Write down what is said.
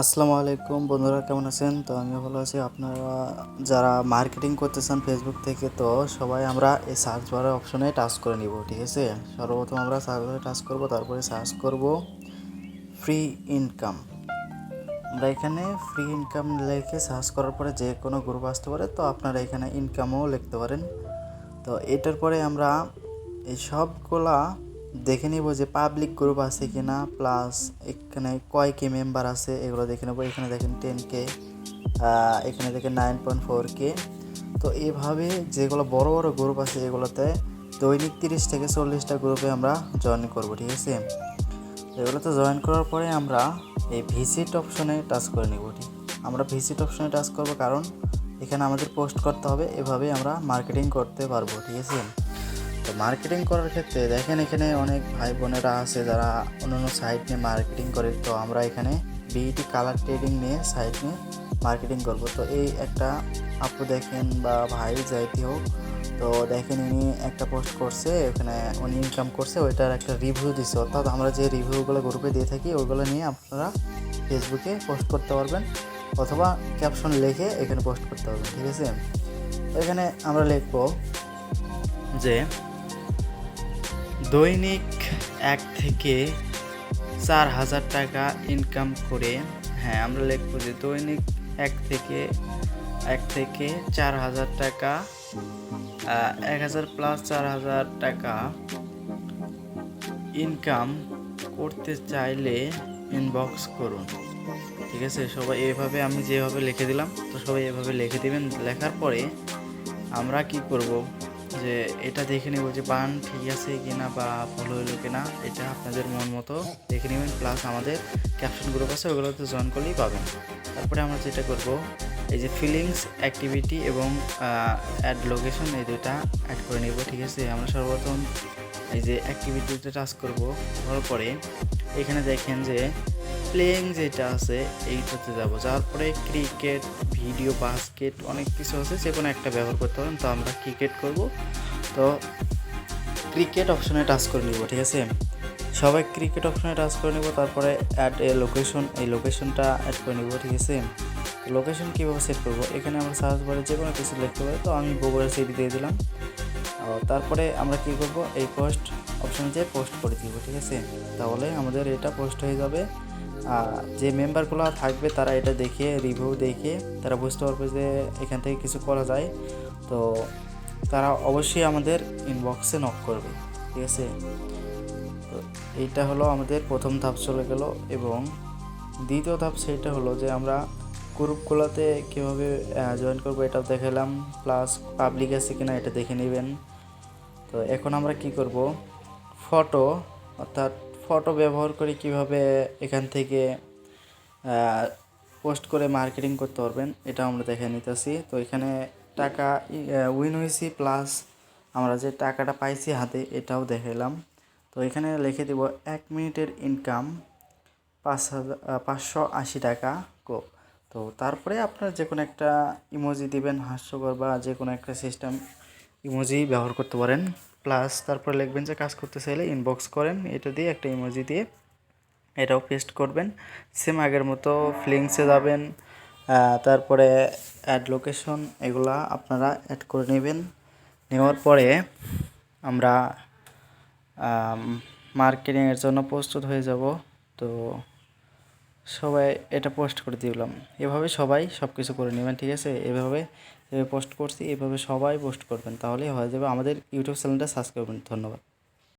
আসসালামু আলাইকুম বন্ধুরা, কেমন আছেন? তো আমি ভালো আছি। আপনারা যারা মার্কেটিং করতেছেন ফেসবুক থেকে, তো সবাই আমরা এই সার্চ বারের অপশনে টাচ করে নিব, ঠিক আছে? সর্বপ্রথম আমরা সার্চ বারে টাচ করব, তারপরে সার্চ করব ফ্রি ইনকাম আমরা এখানে ফ্রি ইনকাম লিখে সার্চ করার পরে যে কোনো গ্রুপ আসতে পারে, তো আপনারা এখানে ইনকামও লিখতে পারেন। তো এটার পরে আমরা এই সবগুলা দেখে নিব যে পাবলিক গ্রুপ আছে কিনা প্লাস এখানে কয় কে মেম্বার আছে, এগুলো দেখে নেব। এখানে দেখেন টেন কে এখানে দেখেন নাইন পয়েন্ট ফোর কে তো এইভাবে যেগুলো বড় বড় গ্রুপ আছে এগুলোতে দৈনিক তিরিশ থেকে চল্লিশটা গ্রুপে আমরা জয়েন করব, ঠিক আছে? এগুলোতে জয়েন করার পরে আমরা এই ভিজিট অপশনে টাচ করে নিব, ঠিক? আমরা ভিজিট অপশনে টাচ করব কারণ এখানে আমাদের পোস্ট করতে হবে, এভাবে আমরা মার্কেটিং করতে পারব, ঠিক আছে? তো মার্কেটিং করার ক্ষেত্রে দেখেন এখানে অনেক ভাই বোনেরা আছে যারা অন্যান্য সাইট নিয়ে মার্কেটিং করে। তো আমরা এখানে বিইটি কালার ট্রেডিং নিয়ে সাইট নিয়ে মার্কেটিং করব। তো এই একটা আপু দেখেন বা ভাই যাইতে হোক, তো দেখেন ইনি একটা পোস্ট করছে ওখানে উনি ইনকাম করছে, ওইটার একটা রিভিউ দিচ্ছে অর্থাৎ আমরা যে রিভিউগুলো গ্রুপে দিয়ে থাকি, ওইগুলো নিয়ে আপনারা ফেসবুকে পোস্ট করতে পারবেন অথবা ক্যাপশন লিখে এখানে পোস্ট করতে পারবেন, ঠিক আছে? তো এখানে আমরা লিখব যে দৈনিক এক থেকে চার হাজার টাকা ইনকাম করে হ্যাঁ আমরা লিখব যে দৈনিক এক থেকে এক থেকে চার হাজার টাকা এক হাজার প্লাস চার হাজার টাকা ইনকাম করতে চাইলে ইনবক্স করুন। ঠিক আছে? সবাই এভাবে আমি যেভাবে লিখে দিলাম, তো সবাই এভাবে লিখে দিবেন, লেখার পরে আমরা কি করব? যে এটা দেখে নেব যে বান ঠিক আছে কিনা বা ভুল হইল কিনা, এটা আপনাদের মন মতো দেখে নেবেন। প্লাস আমাদের ক্যাপশন গ্রুপ আছে, ওগুলোতে জয়েন করলেই পাবেন। তারপরে আমরা যেটা করব, এই যে ফিলিংস অ্যাক্টিভিটি এবং অ্যাড লোকেশন এই দুইটা অ্যাড করে নেব, ঠিক আছে? আমরা সর্বপ্রথম এই যে অ্যাক্টিভিটিতে টাচ করব, করার পরে এখানে দেখেন যে প্লেয়িং যেটা আছে, এইটাতে যাব। যাওয়ার পরে ক্রিকেট ভিডিও, বাস্কেট, অনেক কিছু আছে, যে কোনো একটা ব্যবহার করতে পারেন। তো আমরা ক্রিকেট করব। তো ক্রিকেট অপশনে টাচ করে নিব, ঠিক আছে? সবাই ক্রিকেট অপশনে টাচ করে নিব, তারপরে অ্যাড এ লোকেশন এই লোকেশনটা অ্যাড করে নিব, ঠিক আছে? লোকেশন কীভাবে সেট করব? এখানে আমরা সার্চ বারে যে কোনো কিছু লিখতে পারি। তো আমি বগুড়া সিটি দিয়ে দিলাম। তারপরে আমরা কি করব? এই পোস্ট অপশনে যেয়ে পোস্ট করে দিব, ঠিক আছে? তাহলে আমাদের এটা পোস্ট হয়ে যাবে। যে মেম্বারগুলো থাকবে তারা এটা দেখে রিভিউ দেখে তারা বুঝতে পারবে যে এখান থেকে কিছু করা যায়। তো তারা অবশ্যই আমাদের ইনবক্সে নক করবে, ঠিক আছে? তো এইটা হলো আমাদের প্রথম ধাপ চলে গেল এবং দ্বিতীয় ধাপ সেটা হলো যে আমরা গ্রুপগুলোতে কীভাবে জয়েন করব এটাও দেখালাম প্লাস পাবলিক আছে কিনা এটা দেখে নেবেন। তো এখন আমরা কি করব? ফটো অর্থাৎ ফটো ব্যবহার করে কীভাবে এখান থেকে পোস্ট করে মার্কেটিং করতে পারবেন এটা আমরা দেখে নিতেছি। তো এখানে টাকা উইন হয়েছি প্লাস আমরা যে টাকাটা পাইছি হাতে, এটাও দেখালাম তো এখানে লিখে দেব, এক মিনিটের ইনকাম পাঁচ হাজার পাঁচশো আশি টাকা কো তো তারপরে আপনার যে কোনো একটা ইমোজি দিবেন, হাস্যকর বা যে কোনো একটা সিস্টেম ইমোজি ব্যবহার করতে পারেন। প্লাস তারপরে লিখবেন যে কাজ করতে চাইলে ইনবক্স করেন, এটা দিয়ে একটা ইমোজি দিয়ে এটাও পেস্ট করবেন। সেম আগের মতো ফ্লিংসে যাবেন তারপরে অ্যাড লোকেশন এগুলা আপনারা অ্যাড করে নেবেন। নেওয়ার পরে আমরা মার্কেটিংয়ের জন্য প্রস্তুত হয়ে যাব। তো সবাই এটা পোস্ট করে দিলাম। এভাবে সবাই সব কিছু করে নেবেন, ঠিক আছে? এভাবে পোস্ট করছি, এভাবে সবাই পোস্ট করবেন তাহলে হয়ে যাবে। আমাদের ইউটিউব চ্যানেলটা সাবস্ক্রাইব করবেন। ধন্যবাদ।